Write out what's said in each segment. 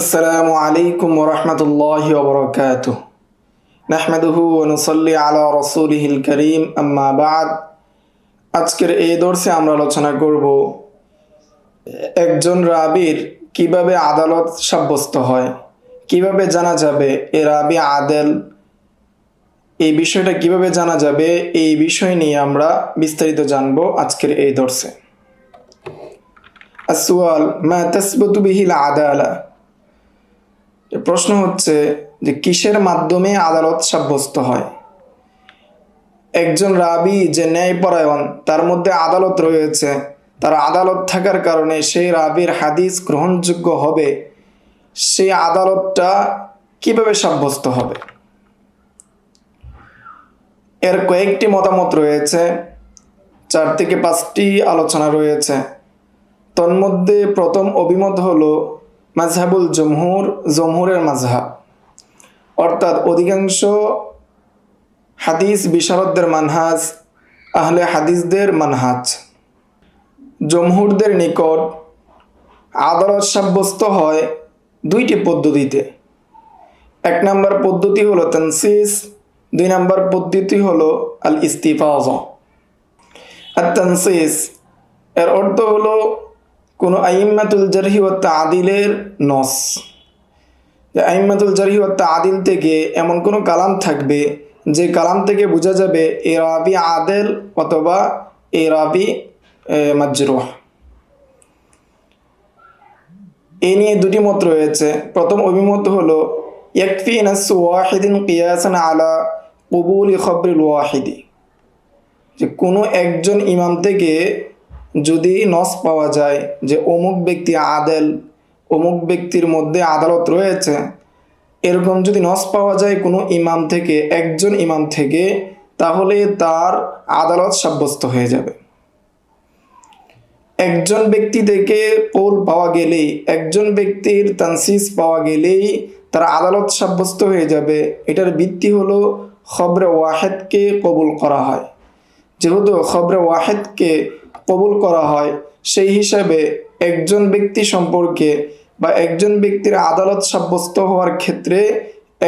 আসসালামু আলাইকুম ওরহমতুল্লাহ ওবরকাত নাহমেদহু অনুসল্লি আলা রসুলহিল করিম আম্মাবাদ আজকের এই দর্শে আমরা আলোচনা করব একজন রাবির কীভাবে আদালত সাব্যস্ত হয়, কীভাবে জানা যাবে এ রাবি আদেল, এই বিষয়টা কীভাবে জানা যাবে, এই বিষয় নিয়ে আমরা বিস্তারিত জানব আজকের এই দর্শে। আসওয়াল মা তসবুত বিহিল আদালা? প্রশ্ন হচ্ছে যে কিসের মাধ্যমে আদালত সাব্যস্ত হয়? একজন রাবি যে ন্যায়পরায়ণ, তার মধ্যে আদালত রয়েছে। তার আদালত থাকার কারণে সেই রাবির হাদিস গ্রহণযোগ্য হবে। সেই আদালতটা কীভাবে সাব্যস্ত হবে? এর কয়েকটি মতামত রয়েছে। চার থেকে পাঁচটি আলোচনা রয়েছে। তন্মধ্যে প্রথম অভিমত হলো মাজহাবুল জমহুর, জমহুরের মাজহাব অর্থাৎ অধিকাংশ হাদিস বিশারদদের মানহাজ, আহলে হাদিসদের মানহাজ। জমহুরদের নিকট আদালত সাব্যস্ত হয় দুইটি পদ্ধতিতে। এক নম্বর পদ্ধতি হলো তানসিস, দুই নম্বর পদ্ধতি হলো আল ইস্তিফাজ আর তানসিস এর অর্থ হলো কোনো আইম্মাতুল জারহি ও তাদিলের নস। যে আইম্মাতুল জারহি ও তাদিল থেকে এমন কোনো কালাম থাকবে যে কালাম থেকে বোঝা যাবে এ রাবি আদেল অথবা এ রাবি মাজরুহ। এ নিয়ে দুটি মত রয়েছে। প্রথম অভিমত হলো, ইয়াকফি নাস ওয়াহিদিন কিয়াসান আলা কবুল খবরুল ওয়াহিদি। যে কোনো একজন ইমাম থেকে যদি নস পাওয়া যায় যে অমুক ব্যক্তি আদেল, অমুক ব্যক্তির মধ্যে আদালত রয়েছে, এরকম যদি নস পাওয়া যায় কোনো ইমাম থেকে, একজন ইমাম থেকে, তাহলে তার আদালত সাব্যস্ত হয়ে যাবে। একজন ব্যক্তি থেকে পোল পাওয়া গেলেই, একজন ব্যক্তির তানসিস পাওয়া গেলেই তার আদালত সাব্যস্ত হয়ে যাবে। এটার ভিত্তি হলো খবরে ওয়াহেদকে কবুল করা হয়। যেহেতু খবরে ওয়াহেদকে কবুল করা হয়, সেই হিসাবে একজন ব্যক্তি সম্পর্কে বা একজন ব্যক্তির আদালত সাব্যস্ত হওয়ার ক্ষেত্রে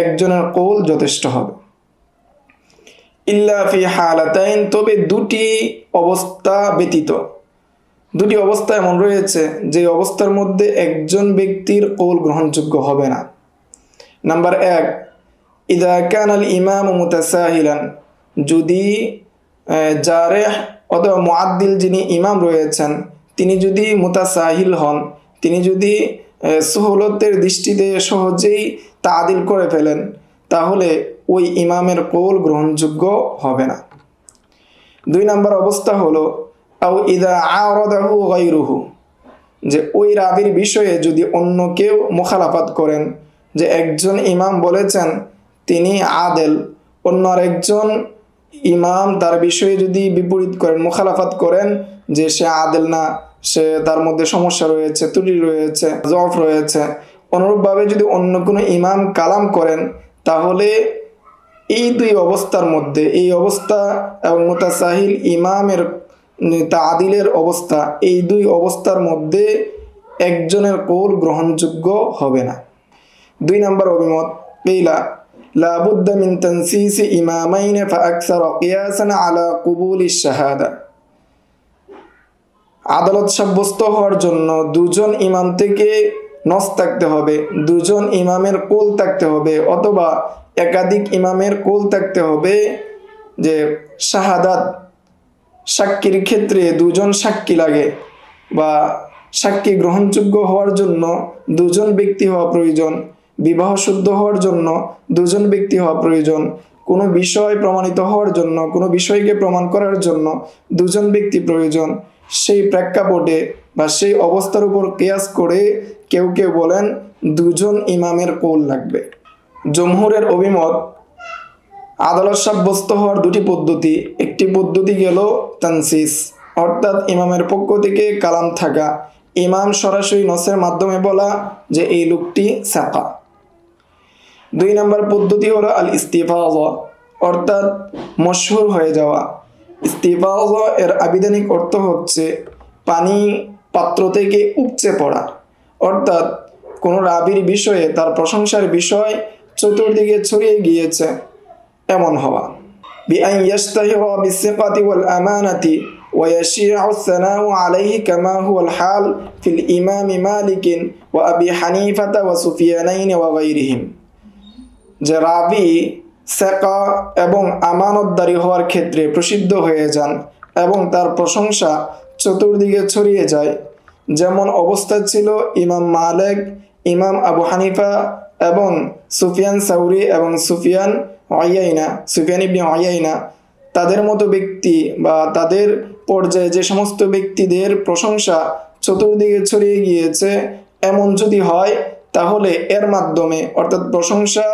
একজনের কৌল যথেষ্ট হবে। ইল্লাফি হালাতাইন, তবে দুটি অবস্থা ব্যতীত। দুটি অবস্থা এমন রয়েছে যে অবস্থার মধ্যে একজন ব্যক্তির কৌল গ্রহণযোগ্য হবে না। নাম্বার এক, ইদা কান আল ইমাম মুতাসাহিলান, যদি যারে অথবা মুআদ্দিল যিনি ইমাম রয়েছেন, তিনি যদি মুতাসাহিল হন, তিনি যদি সহলতের দৃষ্টিতে সহজেই তা তাদিল করে ফেলেন, তাহলে ওই ইমামের কৌল গ্রহণযোগ্য হবে না। দুই নম্বর অবস্থা হলো, আও ইদা আরদাহু গাইরুহু যে ওই রাবির বিষয়ে যদি অন্য কেউ মোখালাফাত করেন, যে একজন ইমাম বলেছেন, তিনি আদেল, অন্য আরেকজন ইমাম তার বিষয়ে যদি বিপরীত করেন, মোখালাফাত করেন যে সে আদেল না, সে তার মধ্যে সমস্যা রয়েছে, ত্রুটি রয়েছে, জফ রয়েছে, অনুরূপভাবে যদি অন্য কোনো ইমাম কালাম করেন, তাহলে এই দুই অবস্থার মধ্যে, এই অবস্থা এবং মোতাসাহিল ইমামের, তা আদিলের অবস্থা, এই দুই অবস্থার মধ্যে একজনের কৌল গ্রহণযোগ্য হবে না। দুই নম্বর অভিমত পেইলা لابد من تنسيس إمامين فأكثر قياسا على قبول الشهادة আদালত সাব্যস্ত হওয়ার জন্য দুজন ইমাম থেকে নস থাকতে হবে দুজন ইমামের কোল থাকতে হবে অথবা একাধিক ইমামের কোল থাকতে হবে যে শাহাদাত সাক্ষীর ক্ষেত্রে দুজন সাক্ষী লাগে বা সাক্ষী গ্রহণযোগ্য হওয়ার জন্য দুজন ব্যক্তি হওয়া প্রয়োজন বিবাহ শুদ্ধ হওয়ার জন্য দুজন ব্যক্তি হওয়া প্রয়োজন। কোনো বিষয় প্রমাণিত হওয়ার জন্য, কোনো বিষয়কে প্রমাণ করার জন্য দুজন ব্যক্তি প্রয়োজন। সেই প্রেক্ষাপটে বা সেই অবস্থার উপর কেয়াস করে কেউ কেউ বলেন, দুজন ইমামের কোল লাগবে। জমহুরের অভিমত, আদালত সাব্যস্ত হওয়ার দুটি পদ্ধতি। একটি পদ্ধতি গেল তানসিস, অর্থাৎ ইমামের পক্ষ থেকে কালাম থাকা। ইমাম সরাসরি নসের মাধ্যমে বলা যে, এই লোকটি সাকা। দুই নম্বর পদ্ধতি হলো আল ইস্তিফাজ অর্থাৎ মশহুর হয়ে যাওয়া ইস্তিফাজ এর আবিধানিক অর্থ হচ্ছে পানি পাত্র থেকে উপচে পড়া অর্থাৎ কোনো রাবির বিষয়ে তার প্রশংসার বিষয় চতুর্দিকে ছড়িয়ে গিয়েছে এমন হওয়া بأن يشتهر بالثقة والأمانة ويشيع الثناء عليه كما هو الحال في الإمام مالك وأبي حنيفة وسفيانين وغيرهم যে রাবি, সেকা এবং আমানতদারি হওয়ার ক্ষেত্রে প্রসিদ্ধ হয়ে যান এবং তার প্রশংসা চতুর্দিকে ছড়িয়ে যায়। যেমন অবস্থা ছিল ইমাম মালেক, ইমাম আবু হানিফা এবং সুফিয়ান সাউরি এবং সুফিয়ান অয়াইনা সুফিয়ান ইবনি অয়াইনা তাদের মতো ব্যক্তি বা তাদের পর্যায়ে যে সমস্ত ব্যক্তিদের প্রশংসা চতুর্দিকে ছড়িয়ে গিয়েছে, এমন যদি হয়, তাহলে এর মাধ্যমে, অর্থাৎ প্রশংসা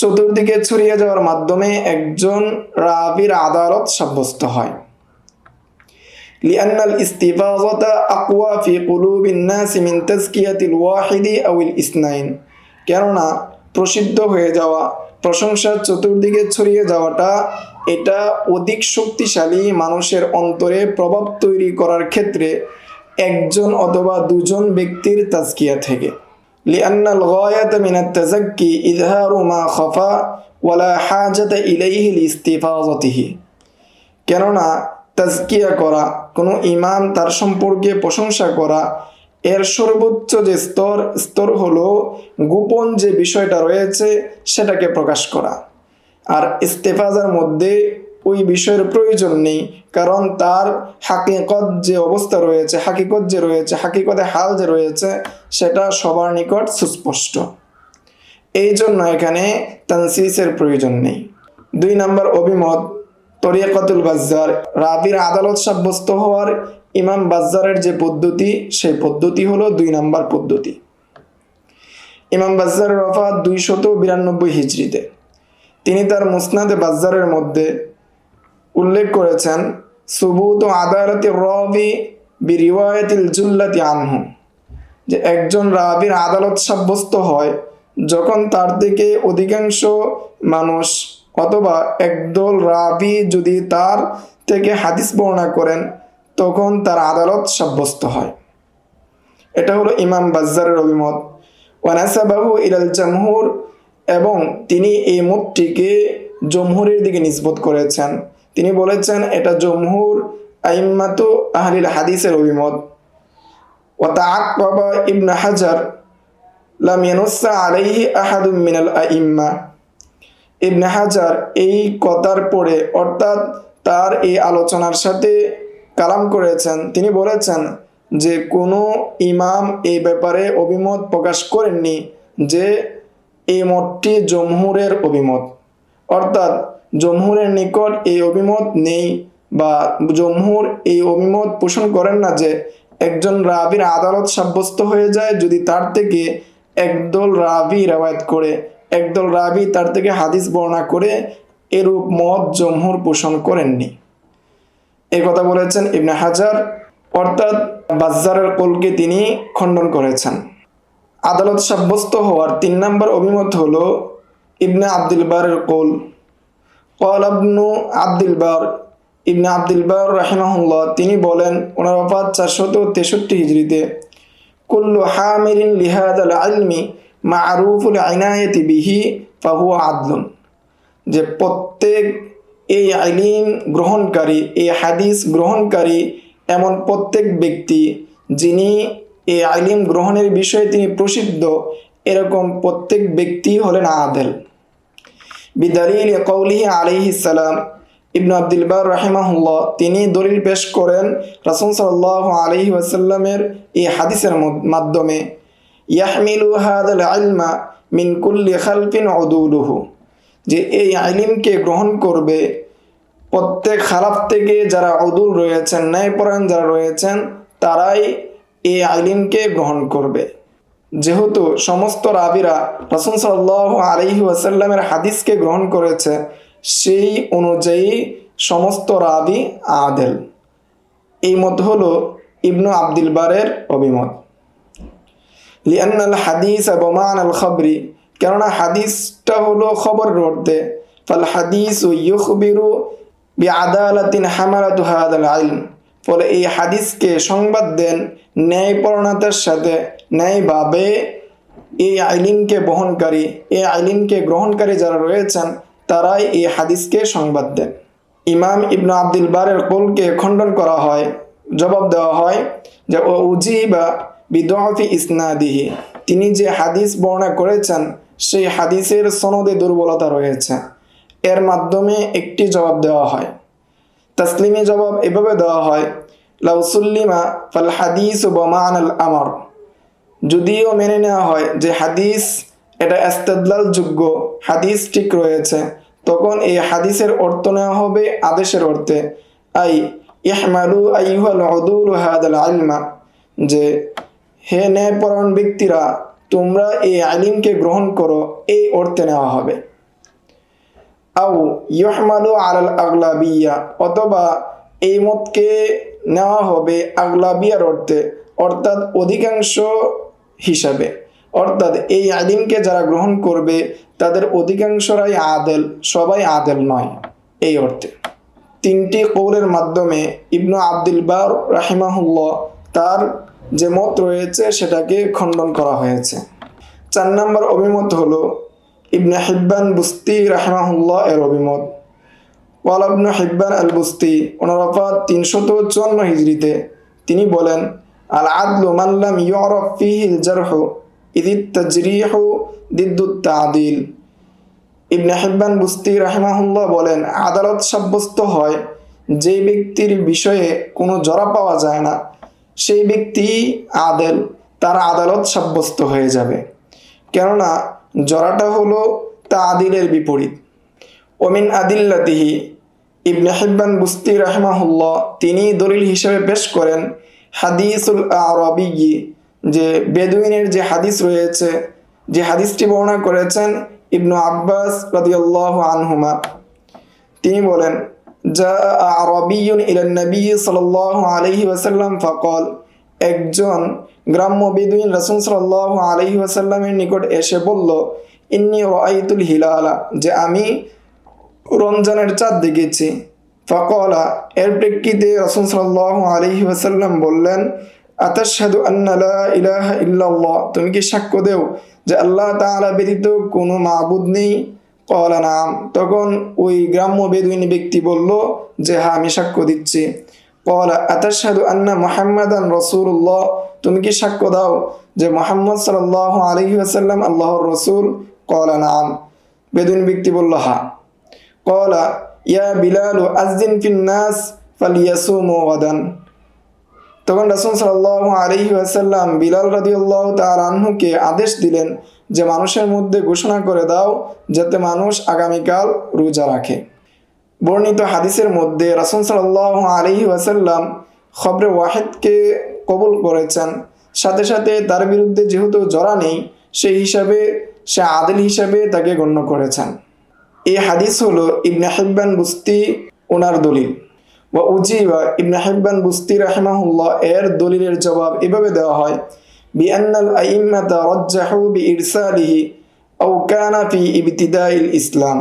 চতুর্দিকে ছড়িয়ে যাওয়ার মাধ্যমে একজন রাবির আদালত সাব্যস্ত হয় لأن الاستفاضة أقوى في قلوب الناس من تزكية الواحد أو الاثنين কেননা প্রসিদ্ধ হয়ে যাওয়া প্রশংসা চতুর্দিকে ছড়িয়ে যাওয়াটা এটা অধিক শক্তিশালী মানুষের অন্তরে প্রভাব তৈরি করার ক্ষেত্রে একজন অথবা দুজন ব্যক্তির তাজকিয়া থেকে لأن الغاية من التزكي إظهار ما خفى ولا حاجة إليه لاستفاضته কেননা তাজকিয়া করা কোনো ইমাম তার সম্পর্কে প্রশংসা করা এর সর্বোচ্চ যে স্তর স্তর হলো গোপন যে বিষয়টা রয়েছে সেটাকে প্রকাশ করা আর ইস্তেফাজার মধ্যে ওই বিষয়ের প্রয়োজন নেই। কারণ তার হাকিকত যে অবস্থা রয়েছে, হাকিকত যে রয়েছে, হাকিকতে হাল যে রয়েছে, সেটা সবার নিকট সুস্পষ্ট। এই জন্য এখানে তানসিসের প্রয়োজন নেই। দুই নম্বর অভিমত তরিয়াকাতুল বাজ্জার, রাবির আদালত সাব্যস্ত হওয়ার ইমাম বাজ্জারের যে পদ্ধতি, সেই পদ্ধতি হলো দুই নম্বর পদ্ধতি। ইমাম বাজ্জারের রফাত দুইশত বিরানব্বই হিজড়িতে। তিনি তার মুসনাদে বাজ্জারের মধ্যে উল্লেখ করেছেন, সুবুত আদালতি রবি বি রিওয়ায়তিল জুল্লাতি আনহু, যে একজন রাবির আদালত সাব্যস্ত হয় যখন তার থেকে অধিকাংশ মানুষ অথবা একদল রাবি যদি তার থেকে হাদিস বর্ণনা করেন, তখন তার আদালত সাব্যস্ত হয়। এটা হলো ইমাম বাজ্জারের অভিমত। ওয়ানাসাবাহু ইলাল জামহুর, এবং তিনি এই মতটিকে জমহুরের দিকে নিসবত করেছেন। তিনি বলেছেন, এটা জমহুর আইম্মাতু আহলিল হাদিসের অভিমত। ওয়াতাআক্কাবা ইবনে হাজার লাম ইয়ানুসা আলাইহি আহাদুম মিনাল আইম্মা। ইবনে হাজার এই কথার পরে অর্থাৎ তার এই আলোচনার সাথে কালাম করেছেন। তিনি বলেছেন যে, কোনো ইমাম এই ব্যাপারে অভিমত প্রকাশ করেননি যে, এই মতটি জমহুরের অভিমত। অর্থাৎ জমহুরের নিকট এই অভিমত নেই বা জমহুর এই অভিমত পোষণ করেন না যে একজন রাবির আদালত সাব্যস্ত হয়ে যায় যদি তার থেকে একদল রাবি রেওয়ায়ত করে, একদল রাবি তার থেকে হাদিস বর্ণনা করে, এরূপ মত জমহুর পোষণ করেননি। এই কথা বলেছেন ইবনে হাজার, অর্থাৎ বাজ্জারের কোলকে তিনি খণ্ডন করেছেন। আদালত সাব্যস্ত হওয়ার তিন নম্বর অভিমত হল ইবনে আব্দুল বারের কোল। কল আবনু আব্দুল বার ইবনে আব্দুল বার রাহিমাহুল্লাহ তিনি বলেন, ওনার অপাত চারশত তেষট্টি হিজড়িতে কুল্লু হামিরিন লিহাদ আল আলমি মা আরুফুল আইনায়তি বিহি ফাহু যে প্রত্যেক এই আইলিম গ্রহণকারী, এই হাদিস গ্রহণকারী, এমন প্রত্যেক ব্যক্তি যিনি এই আইলিম গ্রহণের বিষয়ে তিনি প্রসিদ্ধ, এরকম প্রত্যেক ব্যক্তি হলেন আদেল। বিদালিল কৌলিহি আলিহি সালাম। ইবনু আব্দুল বার রাহিমাহুল্লাহ, তিনি দলিল পেশ করেন রাসুল সাল্লাহ আলহি ওয়াসাল্লামের এই হাদিসের মাধ্যমে। ইয়াহমিলু হাদাল আলমা মিন কুল্লি খালফিন অদুলুহু যে এই আইলিমকে গ্রহণ করবে, প্রত্যেক খারাপ থেকে যারা অদুল রয়েছেন, ন্যায়পরায়ণ যারা রয়েছেন, তারাই এই আইলিমকে গ্রহণ করবে। যেহেতু সমস্ত রাবিরা রসুন সাল্লাহ আলহি ওয়াসাল্লামের হাদিসকে গ্রহণ করেছে, সেই অনুযায়ী সমস্ত রাবি আদেল। এই মত হলো ইবনু আব্দুল বারের অভিমত। লিয়ান্নাল হাদিস বমান আল খবরি, কেননা হাদিসটা হলো খবর অর্থে ফাল হাদিস ও ইউখবিরু বি আদালাতিন হামারাতু হাদাল আইলম ফলে এই হাদিসকে সংবাদ দেন ন্যায়পরণতার সাথে ন্যায়ভাবে এই আইলিমকে বহনকারী, এই আইলিমকে গ্রহণকারী যারা রয়েছেন, তারাই এই হাদিসকে সংবাদ দেন। ইমাম ইবনু আব্দুল বারের কোলকে খণ্ডন করা হয়, জবাব দেওয়া হয় যে, ও উজি বা বিদফি ইসনাদিহি। তিনি যে হাদিস বর্ণনা করেছেন, সেই হাদিসের সনদে দুর্বলতা রয়েছে। এর মাধ্যমে একটি জবাব দেওয়া হয়। তসলিমি জবাব এভাবে দেওয়া হয় লাউসুল্লিমা ফাল হাদিস ও বমান আল আমর। যদিও মেনে নেওয়া হয় যে হাদিস এটা এস্তেদলাল যোগ্য হাদিস ঠিক রয়েছে, তখন এই হাদিসের অর্থ নেওয়া হবে আদেশের অর্থে। আই, ইহমালু আইহাল উদুল হাদাল আলমা যে, হে ন্যায়পরায়ণ ব্যক্তিরা, তোমরা এই আলিমকে গ্রহণ করো, এই অর্থে নেওয়া হবে। আউ ইহমালু আলাল আগলাবিয়া, অথবা এই মতকে নেওয়া হবে আগলাবিয়ার অর্থে, অর্থাৎ অধিকাংশ হিসাবে। অর্থাৎ এই আলিমকে যারা গ্রহণ করবে, তাদের অধিকাংশরাই আদেল, সবাই আদেল নয়। এই অর্থে। তিনটি কৌলের মাধ্যমে ইবনু আব্দুল বার রাহিমাহুল্লাহ তার যে মত রয়েছে, সেটাকে খণ্ডন করা হয়েছে। চার নম্বর অভিমত হলো ইবনে হিব্বান বুস্তি রাহমাহুল্লাহ এর অভিমত। ওয়ালাবনু হিব্বান আল বুস্তি ওনারফাত তিনশত চুয়ান্ন হিজড়িতে তিনি বলেন আল আদলু মাল্লাম ইয়রফ ফিহিল জারহু ইদিত তাজরিহু দিদ্দুত তাদিল ইবনে হিব্বান বুস্তি রাহমাহুল্লাহ বলেন, আদালত সাব্যস্ত হয়, যে ব্যক্তির বিষয়ে কোনো জরা পাওয়া যায় না, সেই ব্যক্তি আদেল, তার আদালত সাব্যস্ত হয়ে যাবে। কেননা জরাটা হলো তা আদিলের বিপরীত। ওমিন আদিল্লাতিহি, ইবনে বুস্তি রাহমাহুল্লাহ, তিনি দলিল হিসেবে পেশ করেন হাদিসুল আরবি যে বেদুইনের যে হাদিস রয়েছে, যে হাদিসটি বর্ণনা করেছেন ইবনু আব্বাস রাদিয়াল্লাহু আনহুমা। তিনি বলেন যা আরবিয়ুন ইলান নবী সাল্লাল্লাহু আলাইহি ওয়াসাল্লাম ফাকাল, একজন গ্রাম্য বেদুইন রাসূল সাল্লাল্লাহু আলাইহি ওয়াসাল্লামের নিকট এসে বলল, ইন্নি রাআইতুল হিলালা, যে আমি রমজানের চাঁদ দেখেছি ফকলা এর প্রেক্ষিতে রসুল সাল্লাহ আলহি ওয়াসাল্লাম বললেন আতাশাদু আন্নালা ইলাহা ইল্লাল্লাহ, তুমি কি সাক্ষ্য দেও যে আল্লাহ তাআলা ব্যতীত কোনো মাবুদ নেই? কলা নাম। তখন ওই গ্রাম্য বেদুইনি ব্যক্তি বলল, যে হ্যাঁ আমি সাক্ষ্য দিচ্ছি। কলা আতাশাদু আন্না মোহাম্মদান রসুল্লাহ তুমি কি সাক্ষ্য দাও যে মোহাম্মদ সাল্লাহ আলহি আসাল্লাম আল্লাহর রসুল? কলা নাম। বেদুইন ব্যক্তি বলল হ্যাঁ। কলা ইয়া বিলাল আজদিন ফিন নাস ফালিয়াসুমু গাদান। তখন রাসূল সাল্লাল্লাহু আলাইহি ওয়াসাল্লাম বিলাল রাদিয়াল্লাহু তাআলা আনহুকে আদেশ দিলেন যে মানুষের মধ্যে ঘোষণা করে দাও যাতে মানুষ আগামীকাল রোজা রাখে। বর্ণিত হাদিসের মধ্যে রাসূল সাল্লাল্লাহু আলাইহি ওয়াসাল্লাম খবরে ওয়াহেদকে কবুল করেছেন। সাথে সাথে তার বিরুদ্ধে যেহেতু জরা নেই, সেই হিসাবে সে আদিল হিসাবে তাকে গণ্য করেছেন। এই হাদিস হলো ইবনে হিব্বান বুস্তি ওনার দলিল। বা উজিবা ইবনে হিব্বান বুস্তি রাহিমাহুল্লাহ এর দলিলের জবাব এভাবে দেওয়া হয়, বিআন্নাল আইম্মাতা রাজ্জাহু বিইরসালিহি আও কানা ফি ইবতিদাইল ইসলাম।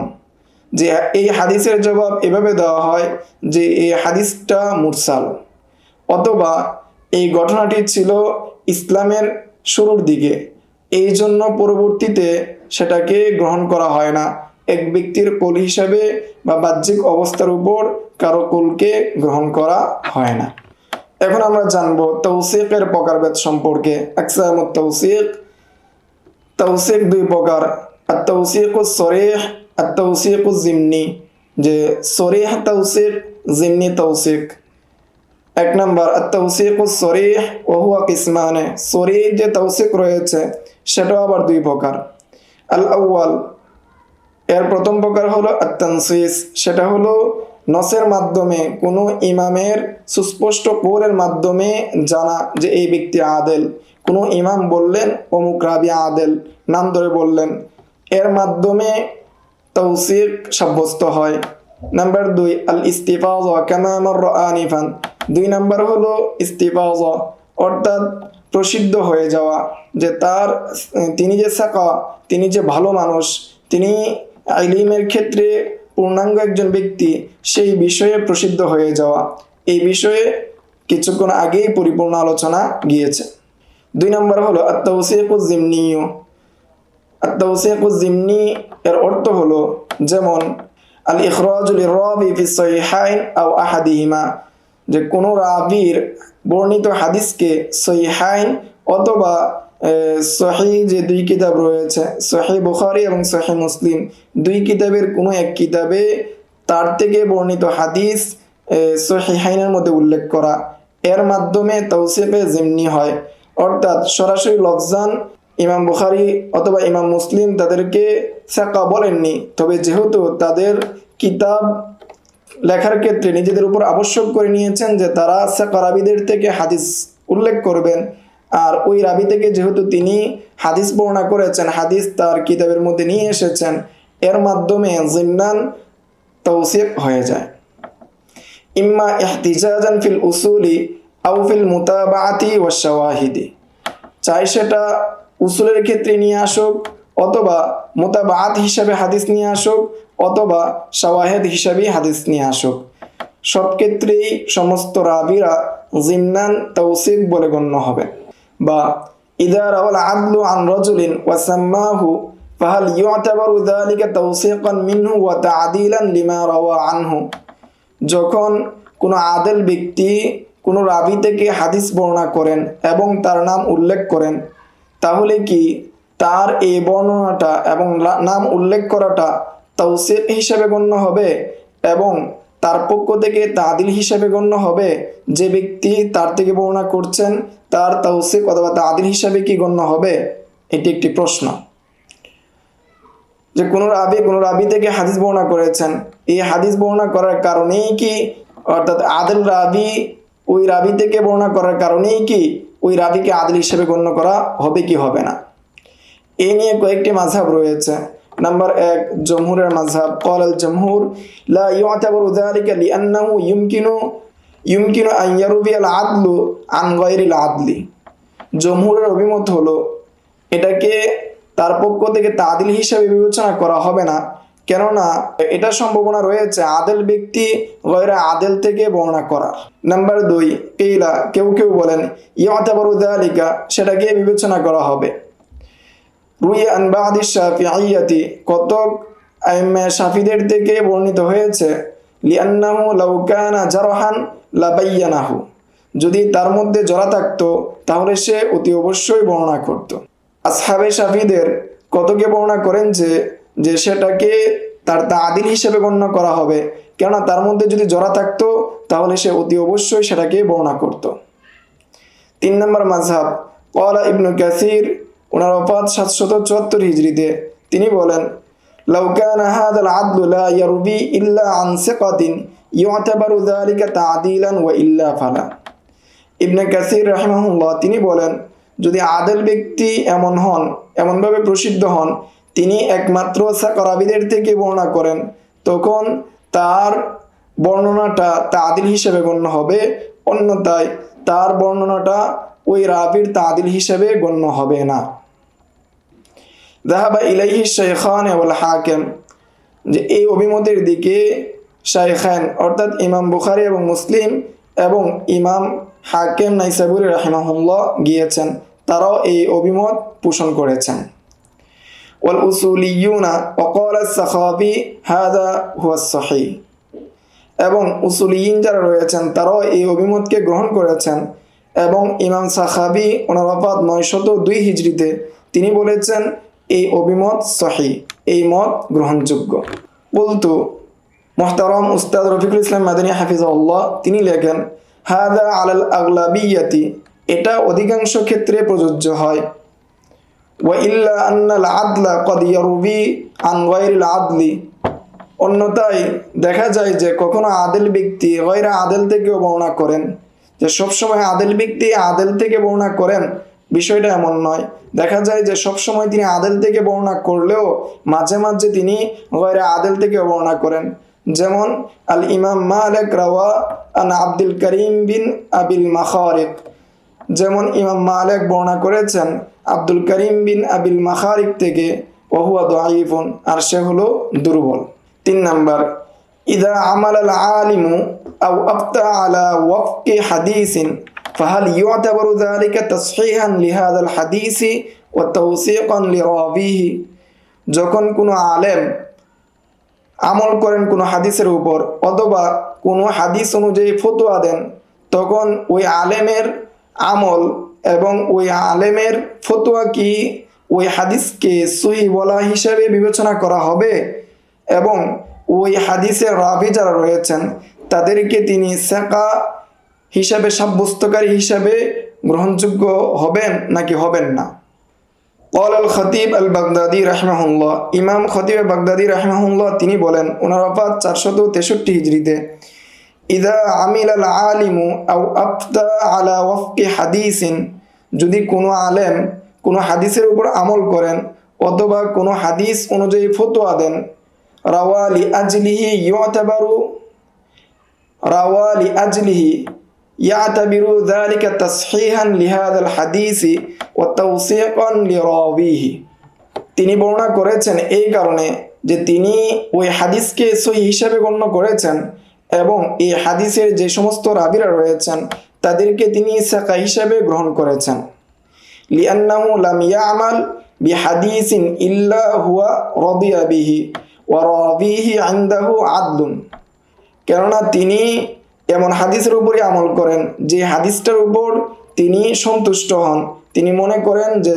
যে এই হাদিসের জবাব এভাবে দেওয়া হয় যে এই হাদিসটা মুরসাল। অথবা এই ঘটনাটি ছিল ইসলামের শুরুর দিকে এই জন্য পরবর্তীতে সেটাকে গ্রহণ করা হয় না। এক ব্যক্তির কোল হিসাবে বা বাহ্যিক অবস্থার উপর কারও কোলকে গ্রহণ করা হয় না। এখন আমরা জানব তৌসিকের প্রকারভেদ সম্পর্কে। আকসামুত তৌসিক। তৌসিক দুই প্রকার। আর তৌসিক সরেহ, আর তৌসিক জিমনি যে সরেহ তৌসিক জিমনি তৌসিক। এক নম্বর, আর তৌসিক সরিহ ও হুয়া কিসমানে। সরিহ যে তৌসিক রয়েছে, সেটাও আবার দুই প্রকার। আল আউয়াল এর প্রথম প্রকার হলো আত্মানসিস সেটা হলো নসের মাধ্যমে, কোনো ইমামের সুস্পষ্ট কোরের মাধ্যমে জানা যে এই ব্যক্তি আদেল। কোনো ইমাম বললেন, অমুক রাবি আদেল, নাম ধরে বললেন। এর মাধ্যমে তৌসিক সাব্যস্ত হয়। নাম্বার দুই আল ইস্তিফাজ কামামর আনিফান। দুই নাম্বার হলো ইস্তিফাজ, অর্থাৎ প্রসিদ্ধ হয়ে যাওয়া যে তার, তিনি যে সাকা, তিনি যে ভালো মানুষ, তিনি আইলিমের ক্ষেত্রে পূর্ণাঙ্গ একজন ব্যক্তি সেই বিষয়ে প্রসিদ্ধ হয়ে যাওয়া। এই বিষয়ে কিছুক্ষণ আগেই পরিপূর্ণ আলোচনা গিয়েছে। দুই নম্বর হলো আত্মাউসিকুজ জিমনিও আত্মাউসিকুজ জিমনি এর অর্থ হলো, যেমন আল ইখরাজুল রাবি ফি সহিহাইন আও আহাদিহিমা, যে কোনো রাবির বর্ণিত হাদিসকে সহিহাইন অথবা সহি যে দুই কিতাব রয়েছে, সহি বুখারি এবং সহি মুসলিম, দুই কিতাবের কোনো এক কিতাবে তার থেকে বর্ণিত হাদিস সহিহাইনের মধ্যে উল্লেখ করা। এর মাধ্যমে তৌসিফে জিমনি হয়। অর্থাৎ সরাসরি লফজান ইমাম বুখারি অথবা ইমাম মুসলিম তাদেরকে সাকা বলেননি। তবে যেহেতু তাদের কিতাব লেখার ক্ষেত্রে নিজেদের উপর আবশ্যক করে নিয়েছেন যে তারা সাকা রাবিদের থেকে হাদিস উল্লেখ করবেন আর ওই রাবি থেকে যেহেতু তিনি হাদিস বর্ণনা করেছেন, হাদিস তার কিতাবের মধ্যে নিয়ে এসেছেন, এর মাধ্যমে জিন্নান তৌসিফ হয়ে যায়। ইম্মা ইহতিজাজান ফিল উসুলি আউ ফিল মুতাবাআতি ওয়া শাওয়াহিদি। চাই সেটা উসুলের ক্ষেত্রে নিয়ে আসুক, অথবা মোতাবাত হিসাবে হাদিস নিয়ে আসুক, অথবা শাওয়াহেদ হিসাবে হাদিস নিয়ে আসুক। সব ক্ষেত্রেই সমস্ত রাবিরা জিন্নান তৌসিফ বলে গণ্য হবে। বা ইদা রাওয়াল আদলু আন রাজুলিন ওয়া সাম্মাহু ফাহাল ইউতাবারু যালিকা তাওসিকান মিনহু ওয়া তা'দিলান লিমা রাওয়া আনহু। যখন কোনো আদেল ব্যক্তি কোনো রাবি থেকে হাদিস বর্ণনা করেন এবং তার নাম উল্লেখ করেন, তাহলে কি তার এই বর্ণনাটা এবং নাম উল্লেখ করাটা তৌসিক হিসেবে গণ্য হবে এবং তার পক্ষ থেকে তাদিল হিসেবে গণ্য হবে। যে ব্যক্তি তার থেকে বর্ণনা করছেন, তার তৌসিক অথবা তাদিল হিসাবে কি গণ্য হবে? এটি একটি প্রশ্ন। যে কোনো রাবি কোনো রাবি থেকে হাদিস বর্ণনা করেছেন। এই হাদিস বর্ণনা করার কারণেই কি? অর্থাৎ আদিল রাবি ওই রাবি থেকে বর্ণনা করার কারণেই কি? ওই রাবিকে আদিল হিসেবে গণ্য করা হবে কি হবে না? এই নিয়ে কয়েকটি মাঝাব রয়েছে। নাম্বার এক, জমহুরের মাঝহাব। কল আল জমহুর, লা ইউতাবারু যালিকা লিআন্নাহু ইয়ুমকিনু ইয়ুমকিনু আন ইয়ারুবি আল আদলু আন গায়রিল আদলি। জমহুরের অভিমত হলো, এটাকে তার পক্ষ থেকে তাদিল হিসাবে বিবেচনা করা হবে না। কেননা, এটা সম্ভাবনা রয়েছে আদেল ব্যক্তি গয়রা আদেল থেকে বর্ণনা করা নাম্বার দুই, কেইলা কেউ কেউ বলেন ইয়াতে বড় দেয়ালিকা সেটাকে বিবেচনা করা হবে। রুই আনবাদি শাফিয়াইয়াতি কতক আইম্মা শাফিদের থেকে বর্ণিত হয়েছে লিয়ান্নাহু লাউকানা জারহান লাবাইয়ানাহু। যদি তার মধ্যে জরা থাকতো, তাহলে সে অতি অবশ্যই বর্ণনা করত। আসহাবে শাফিদের কতকে বর্ণনা করেন যে যে সেটাকে তার তাদিল হিসেবে গণ্য করা হবে। কেননা তার মধ্যে যদি জরা থাকতো, তাহলে সে অতি অবশ্যই সেটাকে বর্ণনা করত। তিন নম্বর মাঝহাব কলা ইবনু কাসির ওনার অপাত সাতশত চুয়াত্তর হিজড়িতে। তিনি বলেন লাউকান হাদাল আদলু লা ইয়ারবি ইল্লা আন সিকাতিন ইউতাবারু যালিকা তাদিলান ওয়া ইল্লা ফালা ইবনে কাসির রাহিমাহুল্লাহ তিনি বলেন, যদি আদেল ব্যক্তি এমন হন, এমনভাবে প্রসিদ্ধ হন, তিনি একমাত্র সাকরাবিদের থেকে বর্ণনা করেন, তখন তার বর্ণনাটা তাদিল হিসেবে গণ্য হবে, অন্যথায় তার বর্ণনাটা ওই রাবির তাদিল হিসেবে গণ্য হবে না। দাহাবা ইলাইহি শেখান এবং হাকেম যে এই অভিমতের দিকে শাইখান, অর্থাৎ ইমাম বুখারি এবং মুসলিম এবং ইমাম হাকেম নাইসাবুর রাহিমাহুল্লাহ গিয়েছেন। তারাও এই অভিমত পোষণ করেছেন। ওয়াল উসুলিউনা ওকল সাখাবি হাদা হুয়া সহি এবং উসুলিয়িন যারা রয়েছেন, তারাও এই অভিমতকে গ্রহণ করেছেন। এবং ইমাম সাখাবি ওনার অপাত নয়শত দুই হিজড়িতে তিনি বলেছেন এই অভিমত সহি, এই মত গ্রহণযোগ্য। বলতো, মোহতারম উস্তাদ রফিকুল ইসলাম মাদানী হাফিজাউল্লাহ তিনি লেখেন, হাদা আলাল আগলাবিয়াতি, এটা অধিকাংশ ক্ষেত্রে প্রযোজ্য হয়। ওয়া আন্নাল আদলা কদ ইয়ারুবি আন গায়রিল আদলি। অন্যথায় দেখা যায় যে কখনো আদেল ব্যক্তি গয়রা আদেল থেকেও বর্ণনা করেন, যে সবসময় আদেল ব্যক্তি আদেল থেকে বর্ণনা করেন বিষয়টা এমন নয়। দেখা যায় যে সবসময় তিনি আদেল থেকে বর্ণনা করলেও মাঝে মাঝে তিনি গয়রা আদেল থেকে বর্ণনা করেন। যেমন, আল ইমাম মালেক রাওয়া আন আব্দুল করিম বিন আবিল মাখারিক। যেমন, ইমাম মালেক বর্ণনা করেছেন, আব্দুল করিম বিন আবিল মাখারিক থেকে ওহুয়া দাইফুন আর সে হলো দুর্বল। তিন নাম্বার, ইদা আমাল আল আলিমু আও আফতা আলা ওয়াফকি হাদিসিন فهل يعتبر ذلك تصحيحا لهذا الحديث وتوثيقا لراويه؟ যখন কোনো আলেম আমল করেন কোনো হাদিসের উপর অথবা কোনো হাদিস অনুযায়ী ফতোয়া দেন, তখন ওই আলেমের আমল এবং ওই আলেমের ফতোয়া কি ওই হাদিসকে সহি বলা হিসাবে বিবেচনা করা হবে? এবং ওই হাদিসের রাভি যারা রয়েছেন, তাদেরকে তিনি শেখা হিসাবে সাব্যস্তকারী হিসাবে গ্রহণযোগ্য হবেন নাকি হবেন না? কল আল খতিব আল বাগদাদি রাহমাহুল্লাহ ইমাম খতিব বাগদাদি রাহমাহুল্লাহ তিনি বলেন, ওনার অপাত চারশত তেষট্টি হিজড়িতে, ইদা আমিল আল আলিমু আউ আফতা আলা ওয়ফকি হাদিসিন যদি কোনো আলেম কোনো হাদিসের উপর আমল করেন, অথবা কোনো হাদিস অনুযায়ী ফতোয়া দেন রাওয়ালি আজলিহি ইয়তাবারু রাওয়ালি আজলিহি يعتبر ذلك تصحيحا لهذا الحديث وتوثيقا لراويه তিনি বর্ণনা করেছেন এই কারণে যে তিনি ওই হাদিসকে সহি হিসাবে গণ্য করেছেন এবং এই হাদিসের যে সমস্ত রাবিরা রয়েছেন তাদেরকে তিনি সাকা হিসাবে গ্রহণ করেছেন লিআন্নাহু লাম ইয়ামাল বিহাদিসিন ইল্লা হুয়া রাদিয়া বিহি ওয়া রাবিহি ইনদাহু আদলুন কেননা তিনি এমন হাদিসের উপরই আমল করেন যে হাদিসটার উপর তিনি সন্তুষ্ট হন। তিনি মনে করেন যে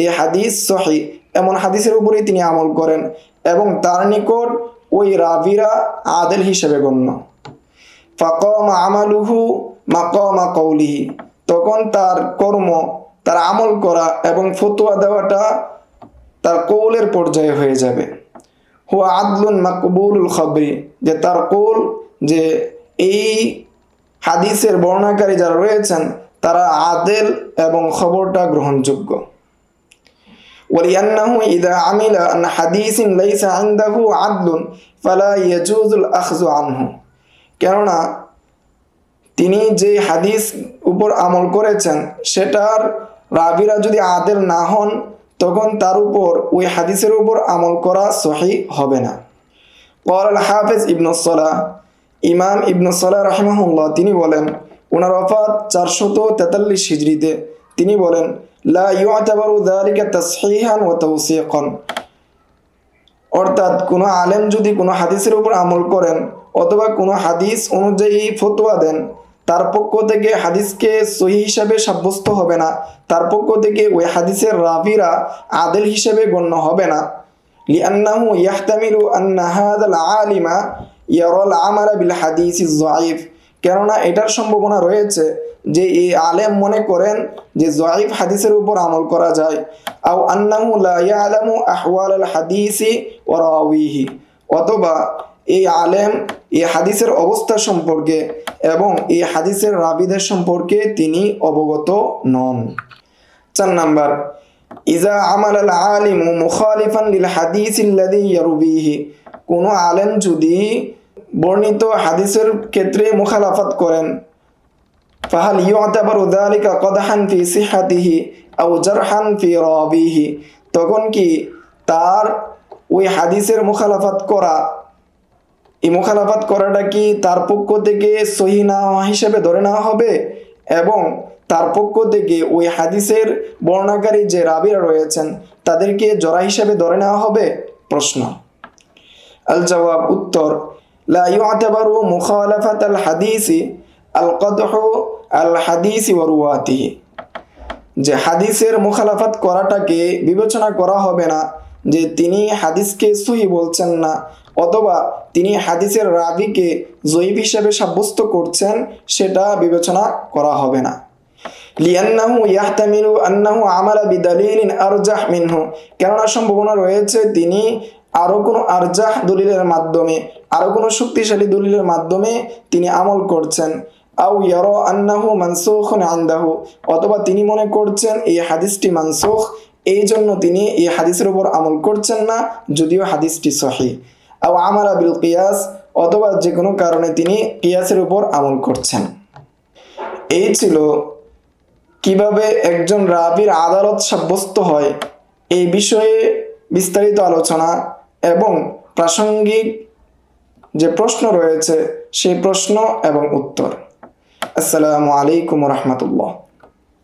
এই হাদিস সহি, এমন হাদিসের উপরেই তিনি আমল করেন এবং তার নিকট ওই রাবিরা আদেল হিসেবে গণ্য। ফাকম আমালুহু মাকমা কৌলিহি তখন তার কর্ম, তার আমল করা এবং ফতুয়া দেওয়াটা তার কৌলের পর্যায়ে হয়ে যাবে। হুয়া আদলুন মাকবুলুল খবরি, যে তার কৌল যে এই হাদিসের বর্ণাকারী যারা রয়েছেন তারা আদেল এবং খবরটা গ্রহণযোগ্য ولأنه إذا عمل أن حديث ليس عنده عدل فلا يجوز الأخذ عنه কেননা তিনি যে হাদিস উপর আমল করেছেন সেটার রাবিরা যদি আদেল না হন তখন তার উপর ওই হাদিসের উপর আমল করা সহি হবে না قال الحافظ ابن الصلاة ইমাম ইবনু সালাহ রাহিমাহুল্লাহ, তিনি বলেন ওনার অফাত চারশত তেতাল্লিশ হিজড়িতে। তিনি বলেন, লা অর্থাৎ কোনো আলেম যদি কোনো হাদিসের উপর আমল করেন অথবা কোনো হাদিস অনুযায়ী ফতোয়া দেন, তার পক্ষ থেকে হাদিসকে সহি হিসাবে সাব্যস্ত হবে না। তার পক্ষ থেকে ওই হাদিসের রাবিরা আদেল হিসেবে গণ্য হবে না। লিআন্নাহু ইয়াহতামিলু আন্না হাযাল আলিমা ইয়ারল আমালা বিল হাদিস ইজ জয়ীফ কেননা এটার সম্ভাবনা রয়েছে যে এই আলেম মনে করেন যে জয়ীফ হাদিসের উপর আমল করা যায়। আও আন্নাহু লা ইয়ালামু আহওয়াল আল হাদিসি ওয়া রাওয়িহি। অথবা এই আলেম এই হাদিসের অবস্থা সম্পর্কে এবং এই হাদিসের রাবিদের সম্পর্কে তিনি অবগত নন। চার নাম্বার, ইজা আমাল আল আলিমু মুখালিফান লিল হাদিস ইয়ারুবিহি কোনো আলেম যদি বর্ণিত হাদিসের ক্ষেত্রে মুখালাফাত করেন, ফাহাল ইউতাবার উদালিকা কদাহান ফি সিহাতিহি আও জারহান ফি রাবিহি, তখন কি তার ওই হাদিসের মুখালাফাত করা, এই মুখালাফাত করাটা কি তার পক্ষ থেকে সহি না হিসেবে ধরে নেওয়া হবে? এবং তার পক্ষ থেকে ওই হাদিসের বর্ণাকারী যে রাবিরা রয়েছেন, তাদেরকে জরা হিসেবে ধরে নেওয়া হবে? প্রশ্ন। আল জবাব উত্তর, লা ইউআতাবারু মুখালাফাত আল হাদিসি আল কদহু আল হাদিসি ওয়ারুয়াতিহি যে হাদিসের মুখালাফাত করাটাকে বিবেচনা করা হবে না, যে তিনি হাদিসকে সহি বলছেন না, অথবা তিনি হাদিসের রাবিকে জয়ীব হিসেবে সাব্যস্ত করছেন, সেটা বিবেচনা করা হবে না। লিয়ান্নাহু ইয়াহতামিলু আন্নাহু আমালা বিদালিন আরজাহ মিনহু, কেননা সম্ভাবনা রয়েছে তিনি আরও কোনো আরজাহ দলিলের মাধ্যমে আরও কোনো শক্তিশালী দলিলের মাধ্যমে তিনি আমল করছেন। আউ ইয়ার আন্নাহু মানসুখ আন্দাহু, অথবা তিনি মনে করছেন এই হাদিসটি মানসুখ, এই জন্য তিনি এই হাদিসের উপর আমল করছেন না, যদিও হাদিসটি সহি। আও আমার বিল কিয়াস, অথবা যে কোনো কারণে তিনি কিয়াসের উপর আমল করছেন। এই ছিল কীভাবে একজন রাবির আদালত সাব্যস্ত হয়। এই বিষয়ে বিস্তারিত আলোচনা এবং প্রাসঙ্গিক যে প্রশ্ন রয়েছে সেই প্রশ্ন এবং উত্তর। আসসালামু আলাইকুম রহমতুল্লাহ।